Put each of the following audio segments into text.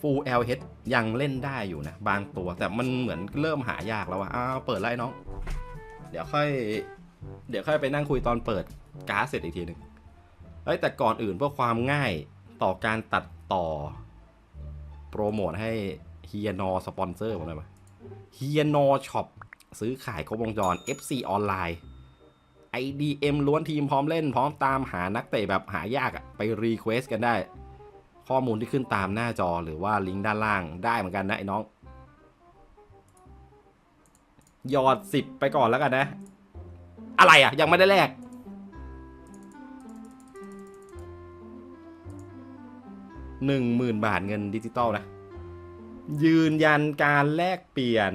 Full LH ยังเล่นได้อยู่นะ บางตัว แต่มันเหมือนเริ่มหายากแล้วอะอ้าวเปิดไล่น้อง เดี๋ยวค่อย เดี๋ยวค่อยไปนั่งคุยตอนเปิดการ์ดเสร็จอีกทีหนึ่งเฮ้ยแต่ก่อนอื่นเพื่อความง่ายต่อการตัดต่อ โปรโมทให้เฮียนอสปอนเซอร์ผมหน่อยปะเฮียนอช็อปซื้อขายครบวงจร FC ออนไลน์ IDM ล้วนทีมพร้อมเล่นพร้อมตามหานักเตะแบบหายากอะไปรีเควสกันได้ ข้อมูลที่ขึ้นตามหน้าจอหรือว่าลิงก์ด้านล่างได้เหมือนกันนะไอ้น้อง ยอดสิบไปก่อนแล้วกันนะ อะไรอะ ยังไม่ได้แลกหนึ่งหมื่นบาทเงินดิจิตอลนะ ยืนยันการแลกเปลี่ยน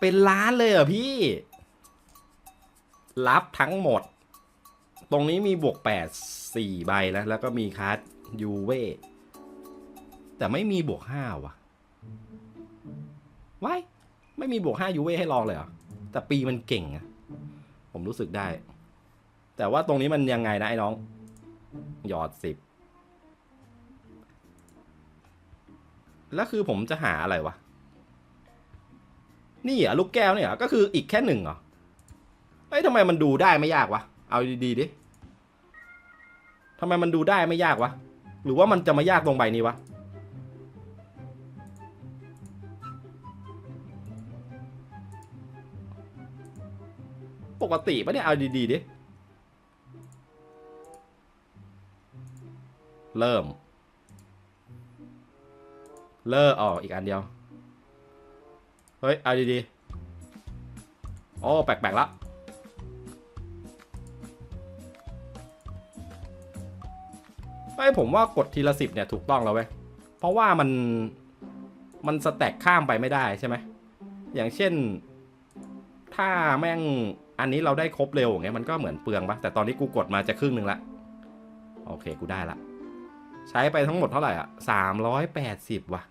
เป็นล้านเลยเหรอพี่ รับทั้งหมด ตรงนี้มีบวกแปดสี่ใบแล้ว แล้วก็มีคัสยูเว่แต่ไม่มีบวกห้าว่ะว้ายไม่มีบวกห้ายูเวให้ลองเลยเหรอ แต่ปีมันเก่งอะผมรู้สึกได้ แต่ว่าตรงนี้มันยังไงนะไอ้น้อง หยอดสิบแล้วคือผมจะหาอะไรวะ นี่เหรอะลูกแก้วเนี่ยก็คืออีกแค่หนึ่งเหรอเอ้ยทำไมมันดูได้ไม่ยากวะ เอาดีๆดิทำไมมันดูได้ไม่ยากวะ หรือว่ามันจะมายากตรงใบนี้วะ ปกติปะเนี่ยเอาดีๆดิ เริ่ม เลิกออกอีกอันเดียว เฮ้ย เอาดีๆ โอ้ แปลกๆละ ไอ้ผมว่ากดทีละสิบเนี่ยถูกต้องแล้วเว้ย เพราะว่ามันมันสแต็กข้ามไปไม่ได้ใช่ไหม อย่างเช่น ถ้าแม่งอันนี้เราได้ครบเร็วอย่างเงี้ยมันก็เหมือนเปลืองปะแต่ตอนนี้กูกดมาจะครึ่งหนึ่งละ โอเคกูได้ละ ใช้ไปทั้งหมดเท่าไหร่อะสามร้อยแปดสิบว่ะ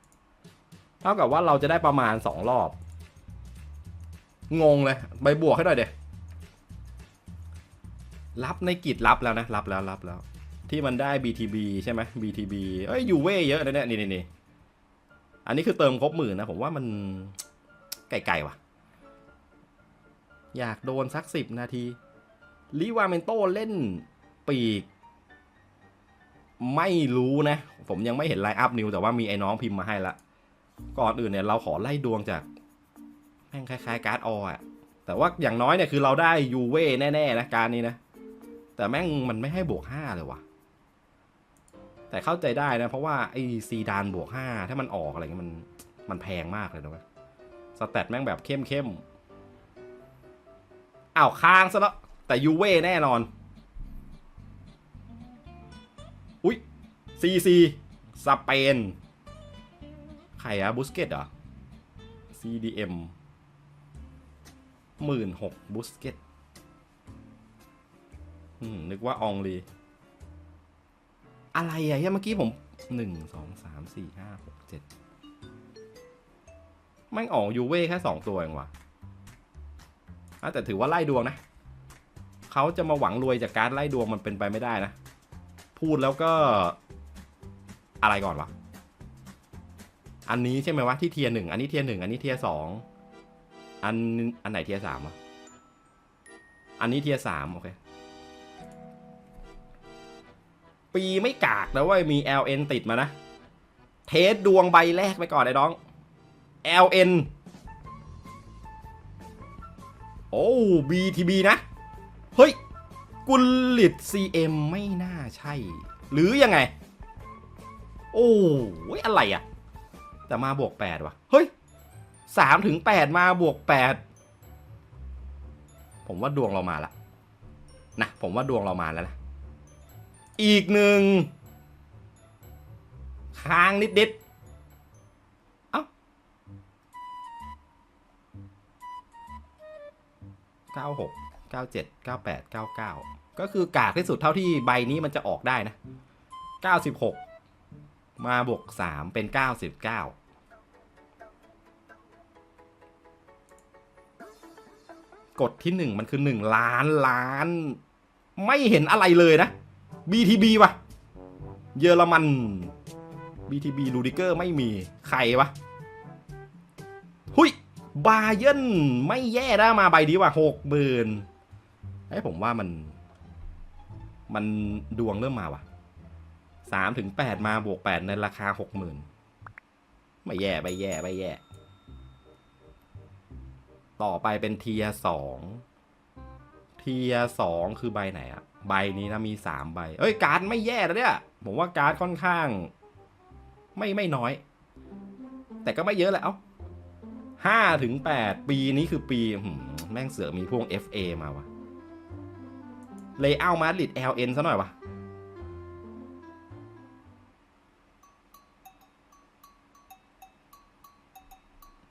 เท่ากับว่าเราจะได้ประมาณสองรอบ งงเลยใบบวกให้หน่อยเดยรับในกิจรับแล้วนะ รับแล้วรับแล้ว ที่มันได้ BTB ใช่ไหม BTB เอ้ยยูเว่เยอะนะเนี่ยนี่นี่นี่อันนี้คือเติมครบหมื่นนะ ผมว่ามันไกลๆว่ะ อยากโดนสักสิบนาทีลิวาเมนโตเล่นปีก ไม่รู้นะ ผมยังไม่เห็นไลน์อัพนิวแต่ว่ามีไอ้น้องพิมพ์มาให้ละ ก่อนอื่นเนี่ยเราขอไล่ดวงจากแม่งคล้ายๆ การ์ดออะแต่ว่าอย่างน้อยเนี่ยคือเราได้ยูเว่แน่ๆนะการนี้นะ แต่แม่งมันไม่ให้บวกห้าเลยว่ะ แต่เข้าใจได้นะ เพราะว่าไอ้ซีดานบวกห้าถ้ามันออกอะไรเงี้ยมันมันแพงมากเลยนะเว้ยสแตทแม่งแบบเข้มเข้มอ้าวค้างซะแล้ว แต่ยูเว่แน่นอน อุ้ยซีซีสเปนใครอะบุสเกตเหรอ CDM หมื่นหกบุสเกตนึกว่าอองลี อะไรอะเฮียเมื่อกี้ผมหนึ่งสองสามสี่ห้าหกเจ็ดแม่งออกยูเว่แค่สองตัวเองว่ะอะแต่ถือว่าไล่ดวงนะ เขาจะมาหวังรวยจากการไล่ดวงมันเป็นไปไม่ได้นะ พูดแล้วก็อะไรก่อนวะ อันนี้ใช่ไหมวะที่เทียหนึ่งอันนี้เทียหนึ่งอันนี้เทียสองอันอันไหนเทียสามวะ อันนี้เทียสามโอเค ปีไม่กากนะเว้ยมี LN ติดมานะ เทสดวงใบแรกไปก่อนไอ้น้อง LN โอ้ BTB นะ เฮ้ย กุลิต CM ไม่น่าใช่ หรือยังไง โอ้ยอะไรอะแต่มาบวกแปดว่ะ เฮ้ยสามถึงแปดมาบวกแปดผมว่าดวงเรามาละนะ ผมว่าดวงเรามาแล้วนะ อีกหนึ่งค้างนิดนิดๆเอ้าเก้าหกเก้าเจ็ดเก้าแปดเก้าเก้าก็คือกากที่สุดเท่าที่ใบนี้มันจะออกได้นะเก้าสิบหกมาบวกสามเป็นเก้าสิบเก้ากดที่หนึ่งมันคือหนึ่งล้านล้าน ไม่เห็นอะไรเลยนะ BTB ว่ะเยอรมัน BTB ลูดิเกอร์ไม่มีใครวะหุยบาเยนไม่แย่ได้มาใบนี้ว่ะหกหมื่นไอ้ผมว่ามัน มันดวงเริ่มมาว่ะสามถึงแปดมาบวกแปดในราคาหกหมื่นไม่แย่ไม่แย่ไม่แย่ ต่อไปเป็นเทียสองเทียสองคือใบไหนอะ ใบนี้นะมีสามใบ เอ้ยการ์ดไม่แย่แล้วเนี่ยผมว่าการ์ดค่อนข้าง ไม่ไม่น้อย แต่ก็ไม่เยอะแหละเอ้าห้าถึงแปดปีนี้คือปีแม่งเสือมีพวก FA มาวะเลยเอามาลิด LN ซะหน่อยวะ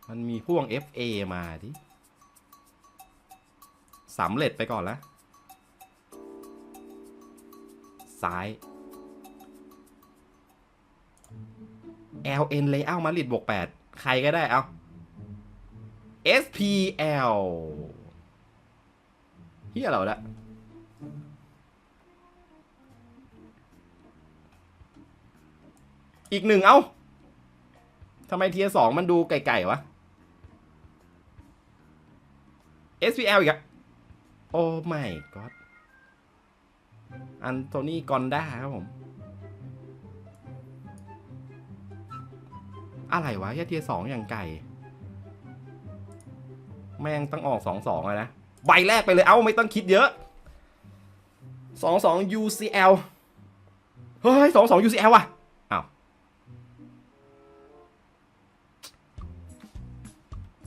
มันมีพ่วง FA มาที่สำเร็จไปก่อนแล้ว ซ้าย LN เลยเอามาลิดบวก8ใครก็ได้เอา SPL เฮียเราละอีกหนึ่งเอ้าทำไมเทียสองมันดูไก่ๆวะ SPL อีกอะโอ้ไม่ก็ อันโทนี่กอนด้าครับผม อะไรวะแค่เทียสองอย่างไก่ แม่งต้องออกสองสองเลยนะ ใบแรกไปเลย เอ้า ไม่ต้องคิดเยอะสองสอง UCL เฮ้ยสองสอง UCL ว่ะอ้าว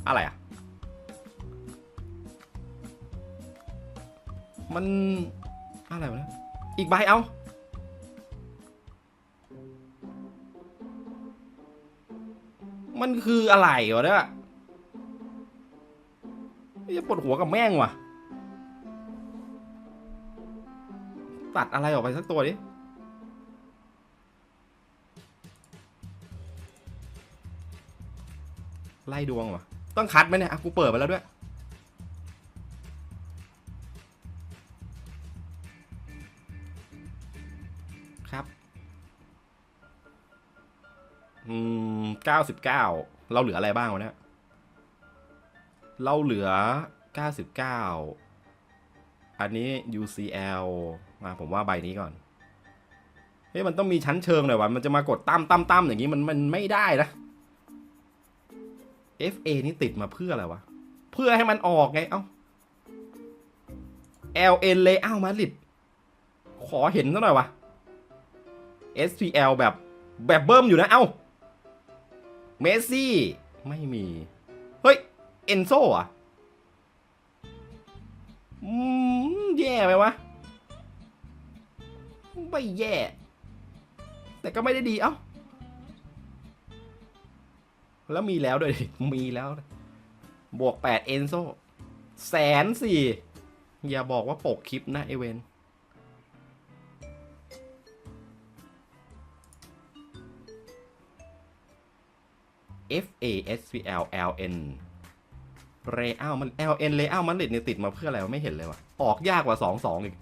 อะไรอะ มัน อะไรวะอีกใบเอามันคืออะไรวะเนี่ยจะปวดหัวกับแม่งว่ะ ตัดอะไรออกไปสักตัวดิ ไล่ดวงวะต้องคัดไหมเนี่ย กูเปิดไปแล้วด้วย ครับอืมเก้าสิบเก้าเราเหลืออะไรบ้างวะเนี่ยเราเหลือ 99 อันนี้ UCL มาผมว่าใบนี้ก่อน เฮ้ย มันต้องมีชั้นเชิงหน่อยวะ มันจะมากดตั้มตั้มตั้มอย่างนี้มันมันไม่ได้นะ FA นี่ติดมาเพื่ออะไรวะ เพื่อให้มันออกไง เอ้า LN เลยอ้าวมาลิดขอเห็นซะหน่อยวะ SPL แบบแบบเบิ้มอยู่นะเอ้าเมสซี่ ไม่มี เฮ้ย เอนโซอะอืมแย่ไหมวะ ไม่แย่ แต่ก็ไม่ได้ดีเอ้า แล้วมีแล้วด้วย มีแล้ว บวกแปดเอนโซ่แสนสี่ อย่าบอกว่าปกคลิปนะ เอเวน F A S P L L N เรอัลมัน L N เรอัลมันลิดเนี่ยติดมาเพื่ออะไรวะไม่เห็นเลยวะออกยากกว่าสองสองอีก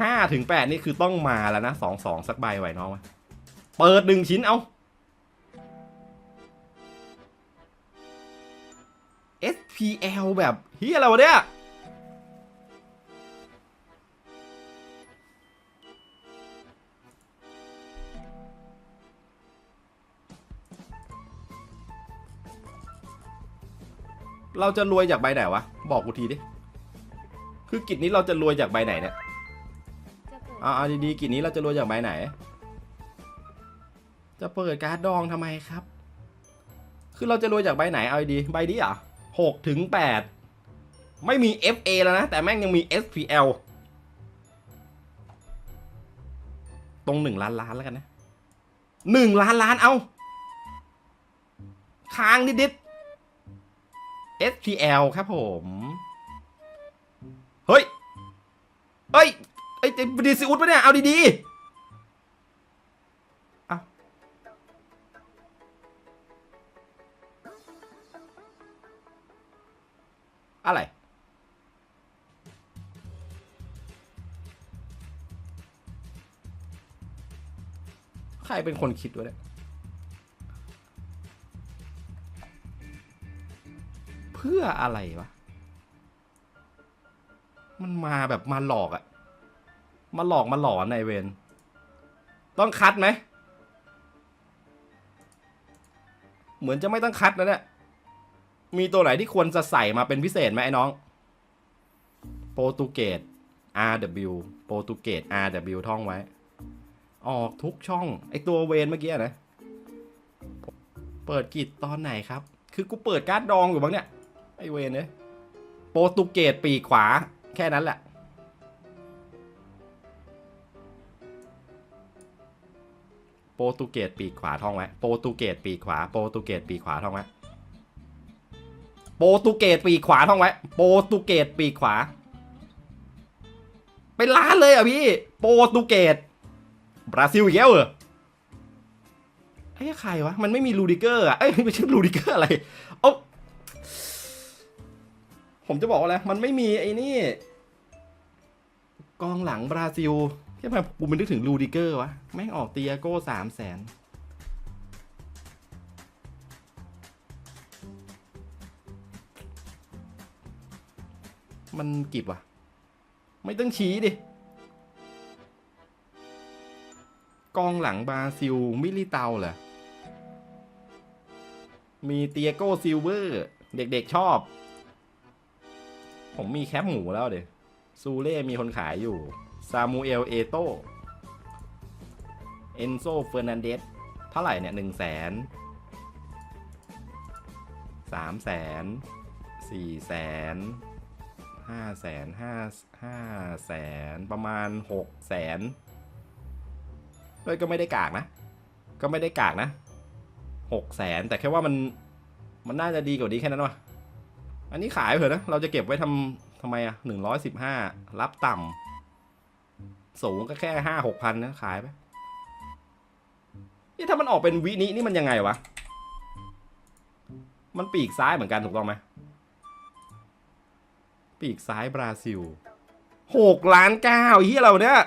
ห้าถึงแปดนี่คือต้องมาแล้วนะสองสองสักใบไหวน้องวะเปิดหนึ่งชิ้นเอา S P L แบบเฮียอะไรวะเนี่ย เราจะรวยจากใบไหนวะ บอกกูทีดิ คือกิจนี้เราจะรวยจากใบไหนเนี่ยจะเปิดเอาเอาดีๆกิจนี้เราจะรวยจากใบไหน จะเปิดการ์ดดองทำไมครับ คือเราจะรวยจากใบไหน เอาดีๆใบนี้เหรอะหกถึงแปดไม่มี FA แล้วนะ แต่แม่งยังมี SPL ตรงหนึ่งล้านล้านแล้วกันนะหนึ่งล้านล้านเอาค้างนิดๆ SPL ครับผม เฮ้ย เฮ้ยไอ้ยดีซีอุดปะเนี่ย เอาดีๆเอาอะไร ใครเป็นคนคิดวะเนี่ย พื่ออะไรวะ มันมาแบบมาหลอกอะมาหลอกมาหลอนในเวน ต้องคัดไหม เหมือนจะไม่ต้องคัดนะเนี่ย มีตัวไหนที่ควรจะใส่มาเป็นพิเศษไหมไอ้น้อง โปรตุเกส RW โปรตุเกส RW ท่องไว้ ออกทุกช่อง ไอตัวเวนเมื่อกี้นะ เปิดกิจตอนไหนครับ คือกูเปิดการ์ดดองอยู่บ้างเนี่ย ไอเวนเนี่ยโปรตุเกสปีกขวา แค่นั้นแหละ โปรตุเกสปีกขวาท่องไว้ โปรตุเกสปีกขวา โปรตุเกสปีกขวาท่องไว้ โปรตุเกสปีกขวาท่องไว้ โปรตุเกสปีกขวา เป็นล้านเลยอะพี่ โปรตุเกส บราซิลอีกแล้วเหรอไอ้ใครวะ มันไม่มีลูดิเกอร์อะ เอ้ยไม่ใช่ลูดิเกอร์อะไรโอ้ ผมจะบอกว่าอะไรมันไม่มีไอ้นี่ กองหลังบราซิลที่ทำไมกูมันนึกถึงลูดิเกอร์วะ แม่งออกเตียโก้สามแสนมันกิบวะไม่ต้องชี้ดิ กองหลังบราซิล มิลิเตาเหรอ มีเตียโก้ซิลเวอร์ เด็กๆชอบ ผมมีแคปหมูแล้วเดี๋ยซูเล่มีคนขายอยู่ ซามูเอล เอโตเอนโซเฟอร์นันเดสเท่าไหร่เนี่ยหนึ่งแสนสามแสนสี่แสนห้าแสนห้าห้าแสนประมาณหกแสนเฮ้ยก็ไม่ได้กากนะ ก็ไม่ได้กากนะหกแสนแต่แค่ว่ามัน มันน่าจะดีกว่านี้แค่นั้นวะ อันนี้ขายเถอะนะ เราจะเก็บไว้ทำทำไมอะหนึ่งร้อยสิบห้ารับต่ำสูงก็แค่ห้าหกพันนะขายไปนี่ถ้ามันออกเป็นวินี้นี่มันยังไงวะ มันปีกซ้ายเหมือนกันถูกต้องไหมปีกซ้ายบราซิลหกล้านเก้าเฮียเราเนี่ย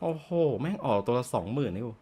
โอ้โห แม่งออกตัวละสองหมื่นนี่กู